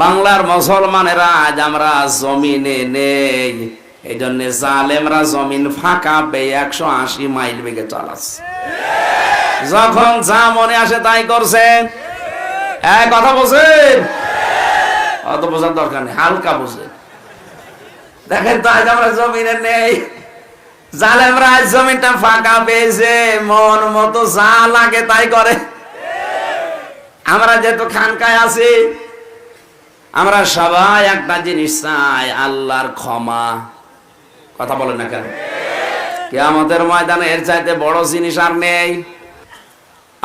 বাংলার মুসলমানেরা আজ আমরা জমিনে নেই। এই জন্য জালেমরা জমিন ফাঁকা পেয়ে একশো আশি মাইল বেগে চালাচ্ছে যখন যা মনে আসে তাই করছে। এক কথা বোঝেন? অত বোঝার দরকার নেই, হালকা বোঝেন। দেখেন তো আজ আমরা জমিনে নেই। জালেমরা আজ জমিনটা ফাঁকা পেয়েছে, মন মতো যা লাগে তাই করে। আমরা যেহেতু খানকায় আছি আমরা সবাই একটা জিনিস চাই, আল্লাহর ক্ষমা। কথা বলেন না কেন? আমাদের ময়দানে এর চাইতে বড় জিনিস আর নেই।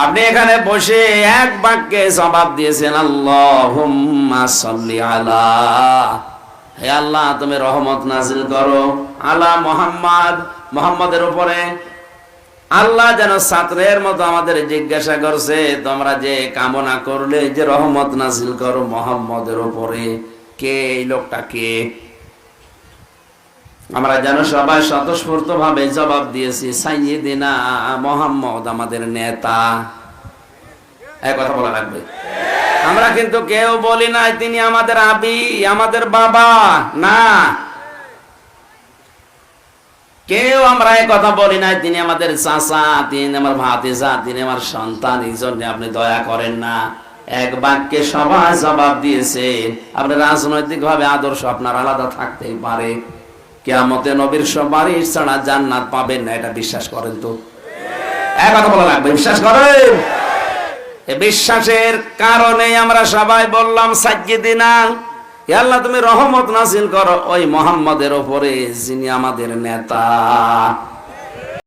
আপনি এখানে বসে এক বাক্যে জবাব দিয়েছেন আল্লাহ আল্লাহ, তুমি রহমত নাজিল করো। আলা মোহাম্মদ, মোহাম্মদের উপরে আল্লাহ যেন ছাত্রের মতো আমাদের জিজ্ঞাসা করছে, তোমরা যে কামনা করলে, যে রহমত নাজিল করো মোহাম্মদের উপরে, কে এই লোকটা কে? আমরা যেন সবাই স্বতঃস্ফূর্ত ভাবে জবাব দিয়েছি, সাইয়েদিনা মোহাম্মদ আমাদের নেতা। এক কথা বলা লাগবে। আমরা কিন্তু কেউ বলি নাই, তিনি আমাদের আবি, আমাদের বাবা। না কেউ আমরা এই কথা বলি নাই, তিনি আমাদের চাচা, তিনি আমার ভাতিজা, তিনি আমার সন্তান, এই জন্য আপনি দয়া করেন না। এক বাক্যে সবাই জবাব দিয়েছে, আপনি রাজনৈতিক ভাবে আদর্শ আপনার আলাদা থাকতেই পারে। কেয়ামতে নবীর সবারই ছাড়া জান্নাত পাবেন না, এটা বিশ্বাস করেন তো। এক কথা বলা লাগবে, বিশ্বাস করেন? বিশ্বাসের কারণে আমরা সবাই বললাম, সাজ্জিদিনা হে আল্লাহ তুমি রহমত নাসিল করো। ওই মোহাম্মদের ওপরে যিনি আমাদের নেতা।